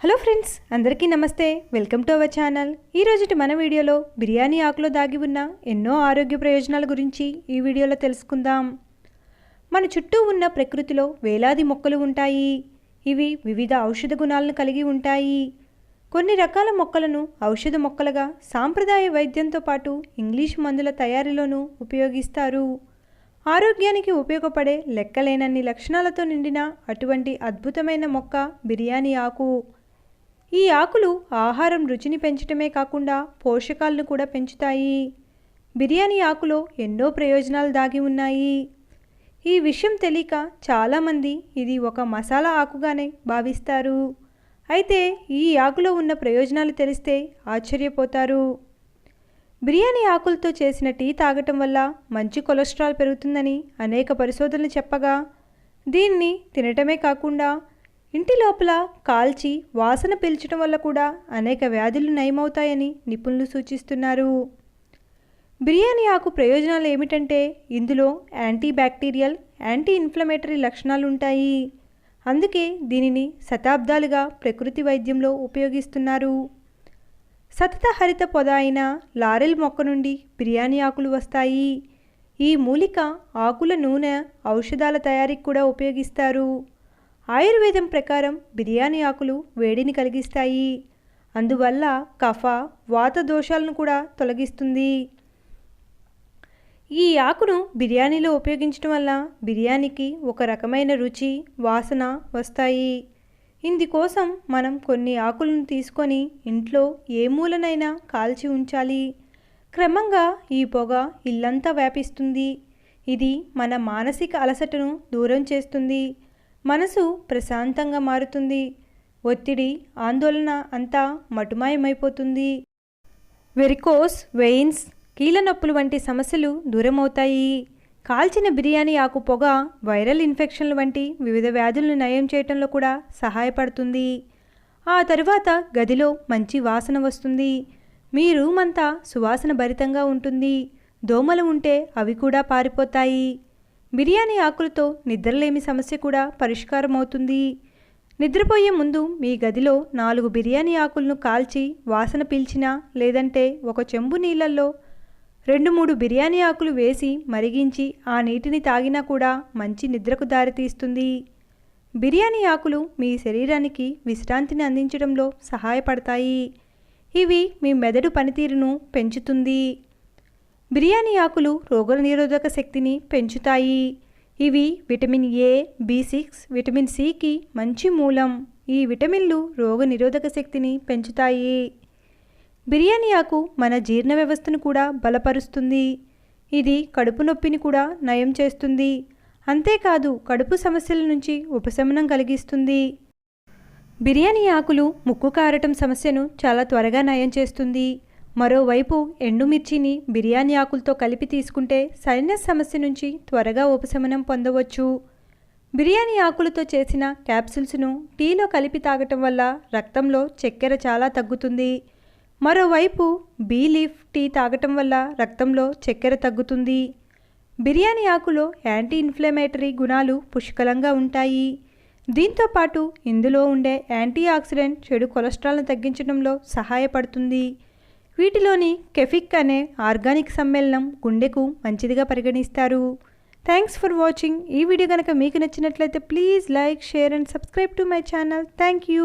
Hello friends అందరికీ నమస్తే. Welcome to our channel. ఈరోజుటి మన వీడియోలో బిర్యానీ ఆకులో దాగి ఉన్న ఎన్నో ఆరోగ్య ప్రయోజనాల గురించి ఈ వీడియోలో తెలుసుకుందాం. మన చుట్టూ ఉన్న ప్రకృతిలో వేలాది మొక్కలు ఉంటాయి. ఇవి వివిధ ఔషధ గుణాలను కలిగి ఉంటాయి. కొన్ని రకాల మొక్కలను ఔషధ మొక్కలుగా సాంప్రదాయ వైద్యంతో పాటు ఇంగ్లీష్ మందుల తయారీలోనూ ఉపయోగిస్తారు. ఆరోగ్యానికి ఉపయోగపడే లెక్కలేనన్ని లక్షణాలతో నిండిన అటువంటి అద్భుతమైన మొక్క బిర్యానీ ఆకు. ఈ ఆకులు ఆహారం రుచిని పెంచటమే కాకుండా పోషకాలను కూడా పెంచుతాయి. బిర్యానీ ఆకులో ఎన్నో ప్రయోజనాలు దాగి ఉన్నాయి. ఈ విషయం తెలియక చాలామంది ఇది ఒక మసాలా ఆకుగానే భావిస్తారు. అయితే ఈ ఆకులో ఉన్న ప్రయోజనాలు తెలిస్తే ఆశ్చర్యపోతారు. బిర్యానీ ఆకులతో చేసిన టీ తాగటం వల్ల మంచి కొలెస్ట్రాల్ పెరుగుతుందని అనేక పరిశోధనలు చెప్పగా దీన్ని తినటమే కాకుండా ఇంటి లోపల కాల్చి వాసన పీల్చడం వల్ల కూడా అనేక వ్యాధులు నయమవుతాయని నిపుణులు సూచిస్తున్నారు. బిర్యానీ ఆకు ప్రయోజనాలు ఏమిటంటే ఇందులో యాంటీ బ్యాక్టీరియల్ యాంటీ ఇన్ఫ్లమేటరీ లక్షణాలు ఉంటాయి అందుకే దీనిని శతాబ్దాలుగా ప్రకృతి వైద్యంలో ఉపయోగిస్తున్నారు. సతత హరిత పొద అయిన లారెల్ మొక్క నుండి బిర్యానీ ఆకులు వస్తాయి. ఈ మూలిక ఆకుల నూనె ఔషధాల తయారీకి కూడా ఉపయోగిస్తారు. ఆయుర్వేదం ప్రకారం బిర్యానీ ఆకులు వేడిని కలిగిస్తాయి. అందువల్ల కఫ వాత దోషాలను కూడా తొలగిస్తుంది. ఈ ఆకును బిర్యానీలో ఉపయోగించడం వల్ల బిర్యానీకి ఒక రకమైన రుచి వాసన వస్తాయి. ఇందుకోసం మనం కొన్ని ఆకులను తీసుకొని ఇంట్లో ఏ మూలనైనా కాల్చి ఉంచాలి. క్రమంగా ఈ పొగ ఇల్లంతా వ్యాపిస్తుంది. ఇది మన మానసిక అలసటను దూరం చేస్తుంది. మనసు ప్రశాంతంగా మారుతుంది. ఒత్తిడి ఆందోళన అంతా మటుమాయమైపోతుంది. వెరికోస్ వెయిన్స్ కీళ్ళ నొప్పులు వంటి సమస్యలు దూరమవుతాయి. కాల్చిన బిర్యానీ ఆకు పొగ వైరల్ ఇన్ఫెక్షన్లు వంటి వివిధ వ్యాధులను నయం చేయటంలో కూడా సహాయపడుతుంది. ఆ తరువాత గదిలో మంచి వాసన వస్తుంది. మీ రూమ్ అంతా సువాసన భరితంగా ఉంటుంది. దోమలు ఉంటే అవి కూడా పారిపోతాయి. బిర్యానీ ఆకులతో నిద్రలేమి సమస్య కూడా పరిష్కారం అవుతుంది నిద్రపోయే ముందు మీ గదిలో నాలుగు బిర్యానీ ఆకులను కాల్చి వాసన పీల్చినా లేదంటే ఒక చెంబు నీళ్ళల్లో రెండు మూడు బిర్యానీ ఆకులు వేసి మరిగించి ఆ నీటిని తాగినా కూడా మంచి నిద్రకు దారితీస్తుంది. బిర్యానీ ఆకులు మీ శరీరానికి విశ్రాంతిని అందించడంలో సహాయపడతాయి. ఇవి మీ మెదడు పనితీరును పెంచుతుంది. బిర్యానీ ఆకులు రోగనిరోధక శక్తిని పెంచుతాయి. ఇవి vitamin A B six vitamin సికి మంచి మూలం. ఈ విటమిన్లు రోగనిరోధక శక్తిని పెంచుతాయి. బిర్యానీ ఆకు మన జీర్ణ వ్యవస్థను కూడా బలపరుస్తుంది. ఇది కడుపు నొప్పిని కూడా నయం చేస్తుంది. అంతేకాదు కడుపు సమస్యల నుంచి ఉపశమనం కలిగిస్తుంది. బిర్యానీ ఆకులు ముక్కు కారటం సమస్యను చాలా త్వరగా నయం చేస్తుంది. మరోవైపు ఎండుమిర్చిని బిర్యానీ ఆకులతో కలిపి తీసుకుంటే సైనస్ సమస్య నుంచి త్వరగా ఉపశమనం పొందవచ్చు. బిర్యానీ ఆకులతో చేసిన క్యాప్సిల్స్ను టీలో కలిపి తాగటం వల్ల రక్తంలో చక్కెర చాలా తగ్గుతుంది. మరోవైపు బీ లీఫ్ టీ తాగటం వల్ల రక్తంలో చక్కెర తగ్గుతుంది. బిర్యానీ ఆకులో యాంటీ ఇన్ఫ్లమేటరీ గుణాలు పుష్కలంగా ఉంటాయి. దీంతో పాటు ఇందులో ఉండే యాంటీ ఆక్సిడెంట్ చెడు కొలెస్ట్రాల్ను తగ్గించడంలో సహాయపడుతుంది. వీటిలోని కెఫిక్ అనే ఆర్గానిక్ సమ్మేళనం గుండెకు మంచిదిగా పరిగణిస్తారు. థ్యాంక్స్ ఫర్ వాచింగ్ ఈ వీడియో కనుక మీకు నచ్చినట్లయితే please like share and subscribe to my channel thank you